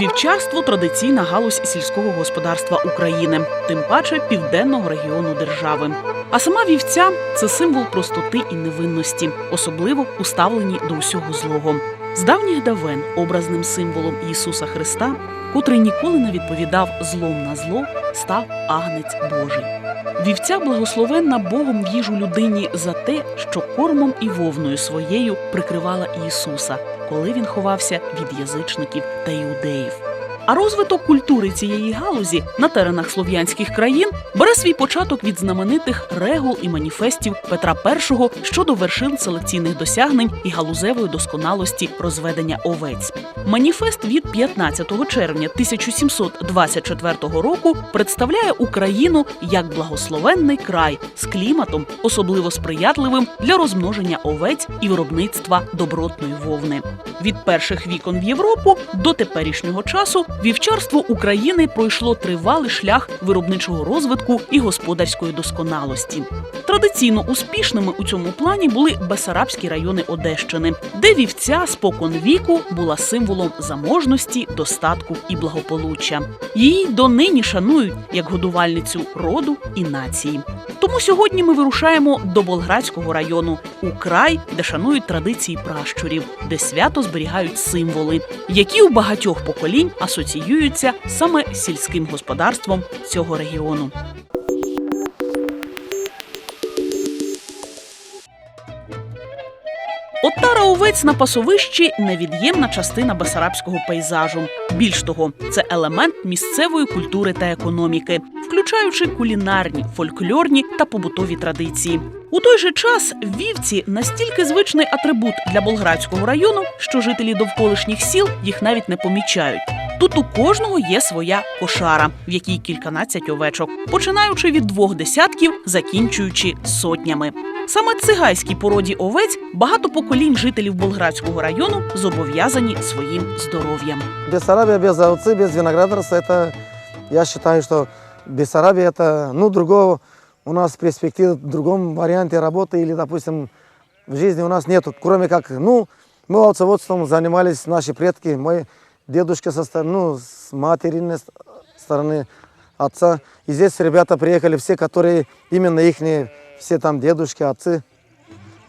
Вівчарство традиційна галузь сільського господарства України, тим паче південного регіону держави. А сама вівця це символ простоти і невинності, особливо у до усього злого. З давніх давен образним символом Ісуса Христа, котрий ніколи не відповідав злом на зло, став агнець Божий. Вівця благословенна Богом їжу людині за те, що кормом і вовною своєю прикривала Ісуса, коли він ховався від язичників та іудеїв. А розвиток культури цієї галузі на теренах слов'янських країн бере свій початок від знаменитих регул і маніфестів Петра І щодо вершин селекційних досягнень і галузевої досконалості розведення овець. Маніфест від 15 червня 1724 року представляє Україну як благословенний край з кліматом, особливо сприятливим для розмноження овець і виробництва добротної вовни. Від перших вікон в Європу до теперішнього часу вівчарство України пройшло тривалий шлях виробничого розвитку і господарської досконалості. Традиційно успішними у цьому плані були Бесарабські райони Одещини, де вівця спокон віку була символом заможності, достатку і благополуччя. Її донині шанують як годувальницю роду і нації. Тому сьогодні ми вирушаємо до Болградського району у край, де шанують традиції пращурів, де свято зберігають символи, які у багатьох поколінь асоціюються саме з сільським господарством цього регіону. Отара овець на пасовищі невід'ємна частина басарабського пейзажу. Більш того, це елемент місцевої культури та економіки, включаючи кулінарні, фольклорні та побутові традиції. У той же час вівці настільки звичний атрибут для Болградського району, що жителі довколишніх сіл їх навіть не помічають. Тут у кожного є своя кошара, в якій кільканадцять овечок, починаючи від двох десятків, закінчуючи сотнями. Саме цигайській породі овець багато поколінь жителів Болградського району зобов'язані своїм здоров'ям. Бессарабия без овцы, без виноградарства, это, я считаю, что Бессарабия это, ну, другого, у нас перспектив в другом варианте работы или, допустим, в жизни у нас нету, кроме как, ну, мы овцеводством занимались, наши предки, мой дедушка со стороны, ну, с материной ст- стороны отца. И здесь ребята приехали все, которые именно их, все там дедушки, отцы,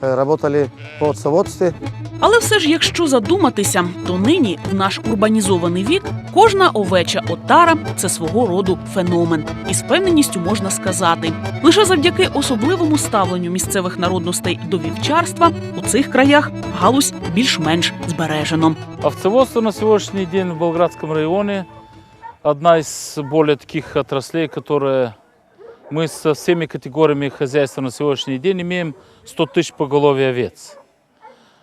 э, работали по овцеводстве. Але все ж, якщо задуматися, то нині, в наш урбанізований вік, кожна овеча отара це свого роду феномен. І з певненістю можна сказати, лише завдяки особливому ставленню місцевих народностей до вівчарства у цих краях галузь більш-менш збережено. Овцеводство на сегодняшний день в Болградском районе одна из более таких отраслей, которые мы со всеми категориями хозяйства на сегодняшний день имеем 100 тысяч поголовья овец.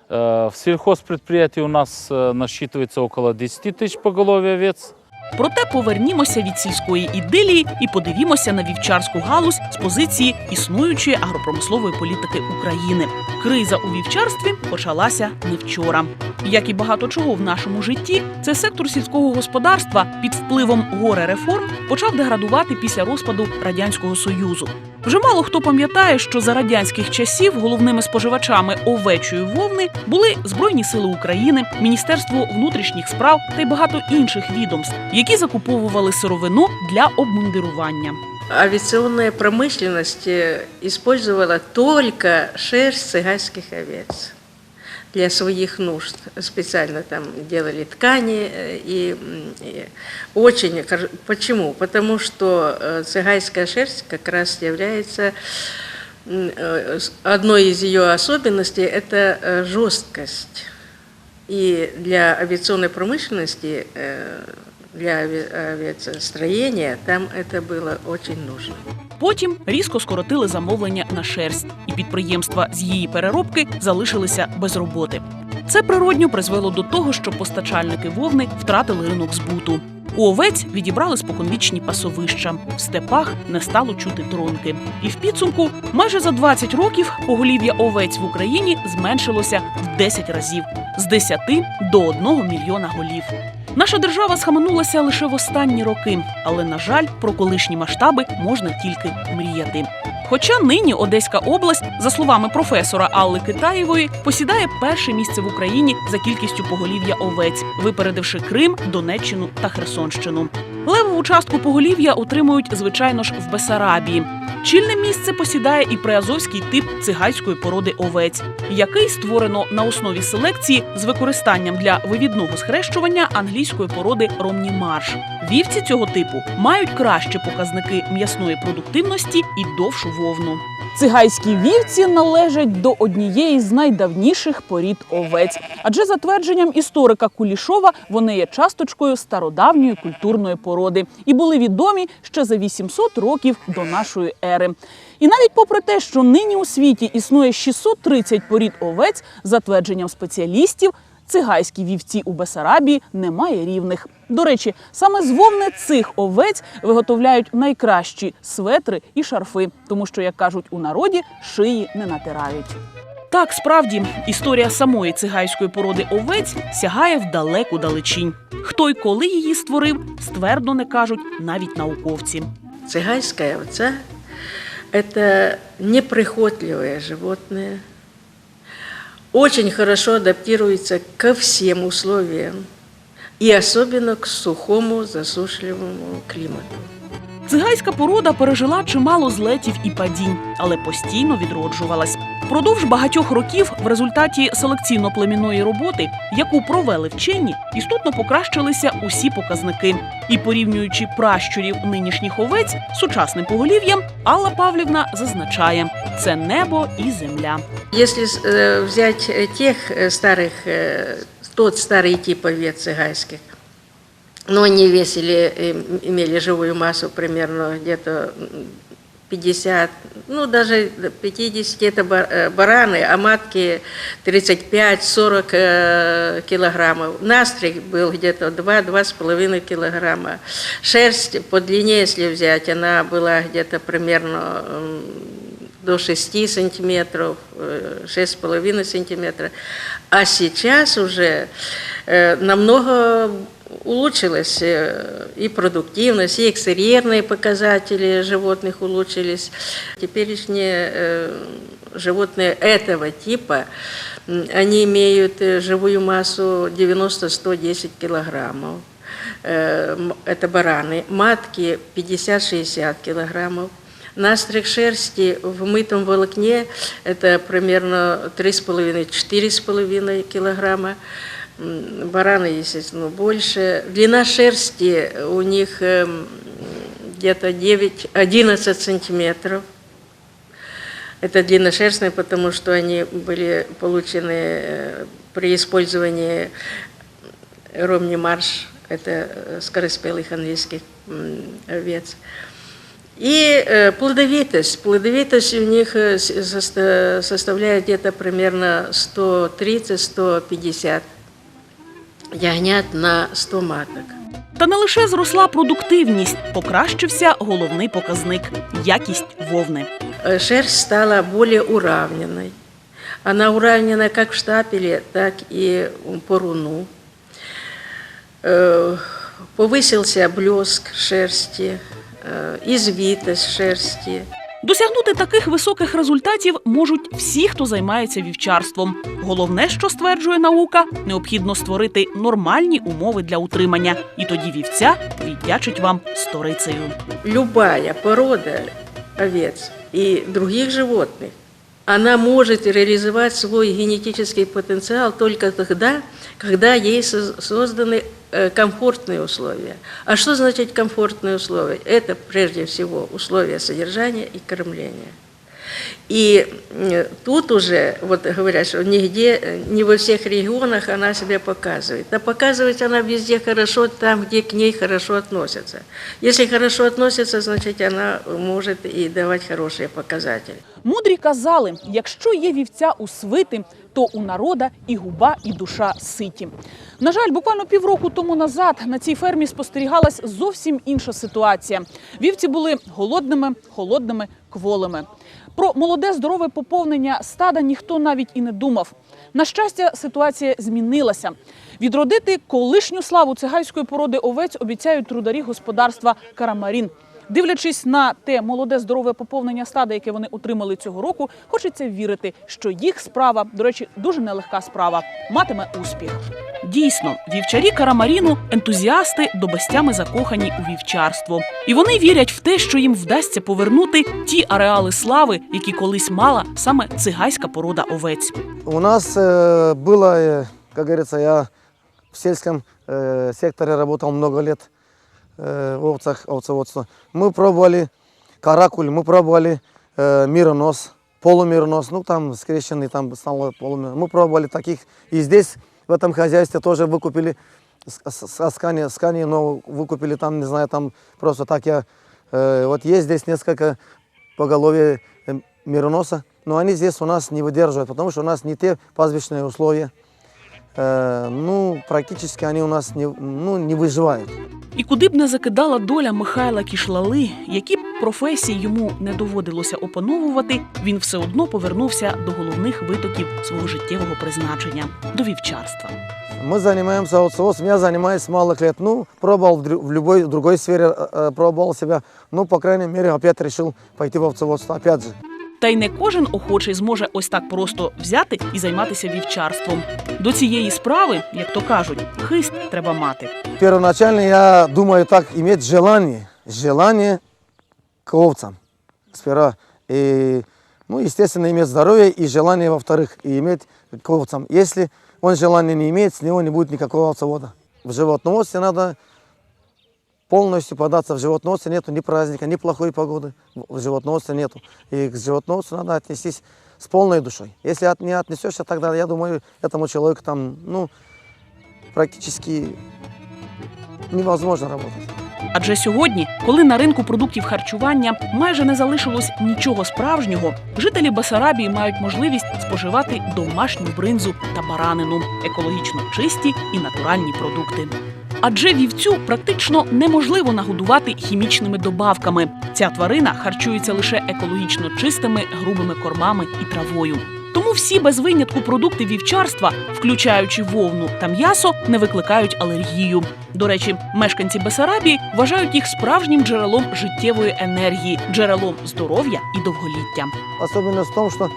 Э, В сельхозпредприятии у нас э, насчитывается около 10 тысяч поголовья овец. Проте повернімося від сільської ідилії і подивімося на вівчарську галузь з позиції існуючої агропромислової політики України. Криза у вівчарстві почалася не вчора. Як і багато чого в нашому житті, цей сектор сільського господарства під впливом горе реформ почав деградувати після розпаду радянського союзу. Вже мало хто пам'ятає, що за радянських часів головними споживачами овечої вовни були Збройні Сили України, Міністерство внутрішніх справ та й багато інших відомств, які закуповували сировину для обмундирування. Авиационная промышленность э, использовала только шерсть цыганских овец для своих нужд. Специально там делали ткани э, и, м, и очень... хор- Почему? Потому что э, цыганская шерсть как раз является м, э, с- одной из ее особенностей – это э, жесткость. И для авиационной промышленности, э, для авиастроения там это было очень нужно. Потім різко скоротили замовлення на шерсть, і підприємства з її переробки залишилися без роботи. Це природньо призвело до того, що постачальники вовни втратили ринок збуту. У овець відібрали споконвічні пасовища. В степах не стало чути тронки. І в підсумку майже за 20 років поголів'я овець в Україні зменшилося в 10 разів з 10 до 1 мільйона голів. Наша держава схаменулася лише в останні роки, але на жаль, про колишні масштаби можна тільки мріяти. Хоча нині Одеська область, за словами професора Алли Китаєвої, посідає перше місце в Україні за кількістю поголів'я овець, випередивши Крим, Донеччину та Херсонщину. Левову частку поголів'я отримують, звичайно ж, в Бесарабії. Чільне місце посідає і приазовський тип цигайської породи овець, який створено на основі селекції з використанням для вивідного схрещування англійської породи Ромні Марш. Вівці цього типу мають кращі показники м'ясної продуктивності і довшу вовну. Цигайські вівці належать до однієї з найдавніших порід овець, адже за твердженням історика Кулішова вони є часточкою стародавньої культурної породи і були відомі ще за 800 років до нашої ери. І навіть попри те, що нині у світі існує 630 порід овець, за твердженням спеціалістів, цигайські вівці у Бесарабії немає рівних. До речі, саме з вовни цих овець виготовляють найкращі светри і шарфи, тому що, як кажуть у народі, шиї не натирають. Так, справді, історія самої цигайської породи овець сягає в далеку далечінь. Хто й коли її створив, ствердно не кажуть навіть науковці. Цыгайская овца – это неприхотливое животное, очень хорошо адаптируется ко всем условиям и особенно к сухому засушливому климату. Цигайська порода пережила чимало злетів і падінь, але постійно відроджувалась. Впродовж багатьох років в результаті селекційно-племінної роботи, яку провели вчені, істотно покращилися усі показники. І порівнюючи пращурів нинішніх овець з сучасним поголів'ям, Алла Павлівна зазначає: це небо і земля. Если э, взять э, тех э, старых, э, тот старый тип овец цыгайских, но они весили, э, имели живую массу примерно где-то м, 50, ну даже до 50 это ба- э, бараны, а матки 35-40 э, килограммов. Настриг был где-то 2-2,5 килограмма. Шерсть по длине, если взять, она была где-то примерно м, до 6 сантиметров, э, 6,5 сантиметра. А сейчас уже э, намного улучшилась э, и продуктивность, и экстерьерные показатели животных улучшились. Теперешние э, животные этого типа, они имеют э, живую массу 90-110 килограммов. Это бараны. Матки 50-60 килограммов. Настриг шерсти в мытом волокне – это примерно 3,5-4,5 килограмма. Бараны, естественно, больше. Длина шерсти у них эм, где-то 9-11 сантиметров. Это длинношерстные, потому что они были получены э, при использовании ромни марш, это э, скороспелых английских овец. И э, плодовитость. Плодовитость у них составляет где-то примерно 130-150 ягнят на 100 маток. Та не лише зросла продуктивність, покращився головний показник якість вовни. Э, Шерсть стала более уравненной. Она уравнена как в штапеле, так и по руну. Э, Повысился блеск шерсти, э, извитость шерсти. Досягнути таких високих результатів можуть всі, хто займається вівчарством. Головне, що стверджує наука, необхідно створити нормальні умови для утримання, і тоді вівця віддячить вам сторицею. Любая порода овець і других животных, она может реализовать свой генетический потенциал только тогда, когда ей со- созданы э, комфортные условия. А что значит комфортные условия? Это прежде всего условия содержания и кормления. И э, тут уже, вот говорят, что нигде, э, не во всех регионах она себя показывает. А показывает она везде хорошо, там, где к ней хорошо относятся. Если хорошо относятся, значит, она может и давать хорошие показатели. Мудрі казали: якщо є вівця у свити, то у народа і губа, і душа ситі. На жаль, буквально півроку тому назад на цій фермі спостерігалась зовсім інша ситуація. Вівці були голодними, холодними, кволими. Про молоде здорове поповнення стада ніхто навіть і не думав. На щастя, ситуація змінилася. Відродити колишню славу цигайської породи овець обіцяють трударі господарства Карамарін. Дивлячись на те молоде здорове поповнення стада, яке вони отримали цього року, хочеться вірити, що їх справа, до речі, дуже нелегка справа, матиме успіх. Дійсно, вівчарі Карамаріну ентузіасти до безтями закохані у вівчарство, і вони вірять в те, що їм вдасться повернути ті ареали слави, які колись мала саме цигайська порода овець. У нас э, было, э, как говорится, я в сельском э, секторе работал много лет э, В овцах, овцеводство. Мы пробовали каракуль, мы пробовали э, миронос, полумиронос, ну там скрещенный, там стало полумиронос. Мы пробовали таких. И здесь, в этом хозяйстве, тоже выкупили скани, скани, но выкупили там, не знаю, там просто так я... э, вот есть здесь несколько поголовья э, мироноса, но они здесь у нас не выдерживают, потому что у нас не те пастбищные условия. Э, ну, практически они у нас не, ну, не выживают. І куди б не закидала доля Михайла Кішлали, які б професії йому не доводилося опановувати, він все одно повернувся до головних витоків свого життєвого призначення до вівчарства. Мы занимаемся аутсорсом, я занимаюсь с малых лет. Ну, пробовал в, дру- в любой другой сфере, э, э, пробовал себя. Ну, по крайней мере, опять решил пойти в овцеводство. Опять же, Та й не кожен охочий зможе ось так просто взяти і займатися вівчарством. До цієї справи, як то кажуть, хист треба мати. первоначально я думаю так, иметь желание, желание к овцам сперва. И, ну, естественно, иметь здоровье и желание, во-вторых, и иметь к овцам. Если он желания не имеет, с него не будет никакого овцевода. В животноводстве надо полностью податься в животноводстве. Нету ни праздника, ни плохой погоды. В животноводстве нету. И к животноводству надо отнестись с полной душой. Если от, не отнесешься, тогда, я думаю, этому человеку там, ну, практически невозможно работать. Адже сьогодні, коли на ринку продуктів харчування майже не залишилось нічого справжнього, жителі Басарабії мають можливість споживати домашню бринзу та баранину, екологічно чисті і натуральні продукти. Адже вівцю практично неможливо нагодувати хімічними добавками. Ця тварина харчується лише екологічно чистими грубими кормами і травою. Тому всі без винятку продукти вівчарства, включаючи вовну та м'ясо, не викликають алергію. До речі, мешканці Бесарабії вважають їх справжнім джерелом життєвої енергії, джерелом здоров'я і довголіття. Особенность в том, что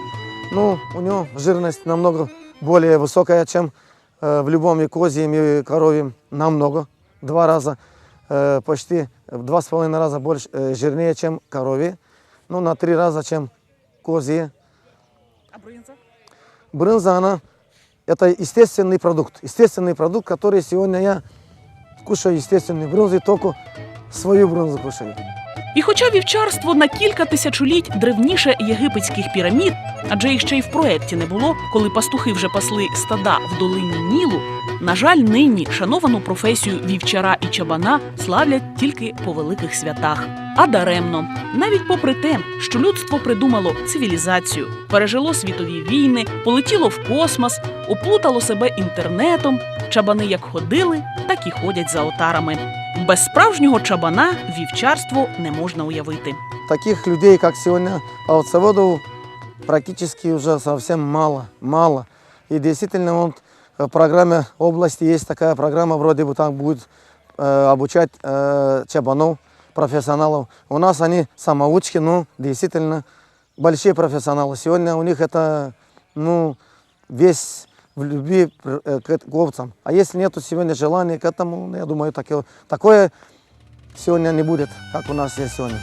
ну, у него жирность намного высокая, чем э, в любом и козьем, и коровьем. Намного. Два раза, э, почти в два с половиной раза больше э, жирнее, чем коровье. Ну, на три раза, чем козье. А бринза? Брынза, она, это естественный продукт. Естественный продукт, который сегодня я кушаю естественный брынзу, и только свою брынзу кушаю. І хоча вівчарство на кілька тисячоліть древніше єгипетських пірамід, адже їх ще й в проєкті не було, коли пастухи вже пасли стада в долині Нілу, на жаль, нині шановану професію вівчара і чабана славлять тільки по великих святах. А даремно, навіть попри те, що людство придумало цивілізацію, пережило світові війни, полетіло в космос, оплутало себе інтернетом, чабани як ходили, так і ходять за отарами. Без справжнього чабана вівчарство не можна уявити. таких людей, как сегодня овцеводов, практически уже совсем мало, мало. И действительно, вот в программе области есть такая программа, вроде бы там будет э, обучать э, чабанов, профессионалов. У нас они самоучки, но действительно большие профессионалы. Сегодня у них это, ну, весь в любви э, к, к овцам. А если нету сегодня желания к этому, ну, я думаю, такое, такое сегодня не будет, как у нас есть сегодня.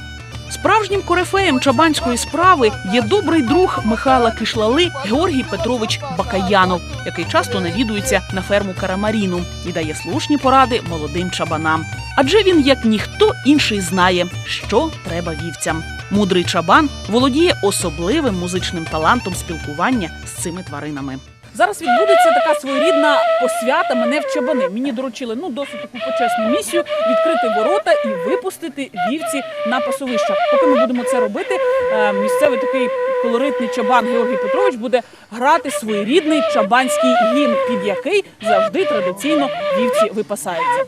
Справжнім корифеєм чабанської справи є добрий друг Михайла Кишлали Георгій Петрович Бакаянов, який часто навідується на ферму Карамаріну і дає слушні поради молодим чабанам. Адже він, як ніхто інший, знає, що треба вівцям. Мудрий чабан володіє особливим музичним талантом спілкування з цими тваринами. Зараз відбудеться така своєрідна посвята мене в чабани. Мені доручили ну досить таку почесну місію відкрити ворота і випустити вівці на пасовища. Поки ми будемо це робити, е, місцевий такий колоритний чабан Георгій Петрович буде грати своєрідний чабанський гімн, під який завжди традиційно вівці випасаються.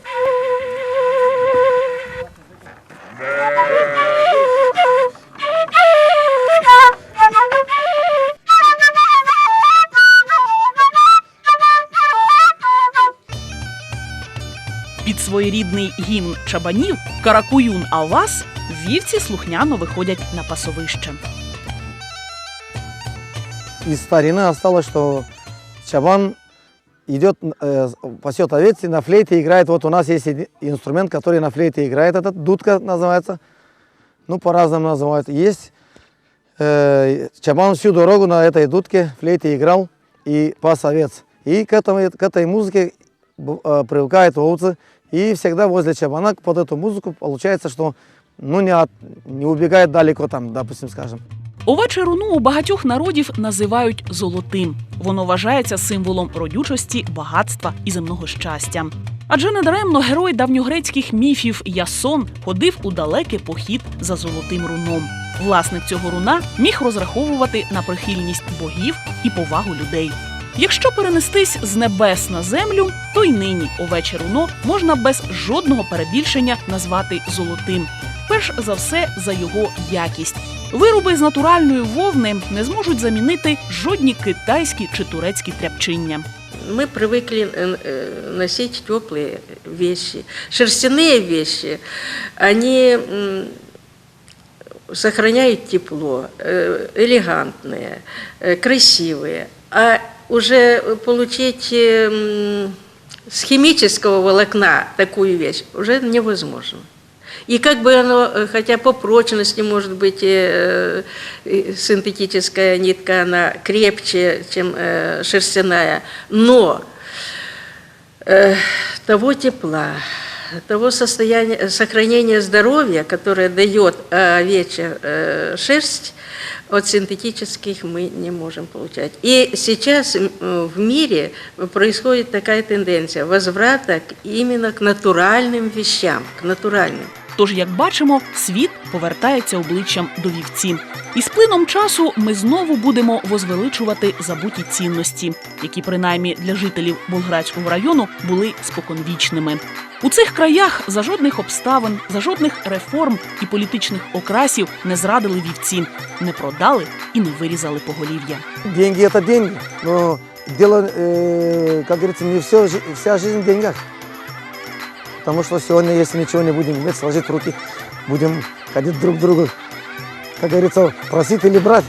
своєрідний гімн чабанів Каракуюн Авас, вівці слухняно виходять на пасовище. Из старины осталось, что чабан идет, э, пасет овец и на флейте играет. Вот у нас есть иди- инструмент, который на флейте играет, этот дудка называется. Ну, по-разному называют. Есть э, чабан всю дорогу на этой дудке, флейте играл и пас овец. И к, этому, к этой музыке б- э, привыкают овцы. И всегда возле чабана под эту музыку получается, что ну, не, от- не убегает далеко там, допустим, скажем. Овече руно у багатьох народів називають золотим. Воно вважається символом родючості, багатства і земного щастя. Адже недаремно герой давньогрецьких міфів Ясон ходив у далекий похід за золотим руном. Власник цього руна міг розраховувати на прихильність богів і повагу людей. Якщо перенестись з небес на землю, то й нині овече руно можна без жодного перебільшення назвати золотим. Перш за все за його якість. Вироби з натуральної вовни не зможуть замінити жодні китайські чи турецькі тряпчиння. Мы привыкли э, э, носить теплые вещи. Шерстяные вещи, они м, сохраняют тепло, э, элегантные, э, красивые. А уже получить э, м, с химического волокна такую вещь уже невозможно. И как бы оно, э, хотя по прочности, может быть, э, э, синтетическая нитка, она крепче, чем э, шерстяная, но э, того тепла, того состояния, сохранения здоровья, которое дает э, овечья э, шерсть, от синтетических мы не можем получать. И сейчас м, в мире происходит такая тенденция возврата к- именно к натуральным вещам, к натуральным. Тож, як бачимо, світ повертається обличчям до вівці. І з плином часу ми знову будемо возвеличувати забуті цінності, які принаймні для жителів Болградського району були споконвічними. У цих краях за жодних обставин, за жодних реформ і політичних окрасів не зрадили вівці, не продали і не вирізали поголів'я. Деньги это деньги, но дело, э, как говорится, не все, вся жизнь в деньгах. Потому что сегодня, если ничего не будем иметь, сложить руки, будем ходить друг к другу, как говорится, просить или брать.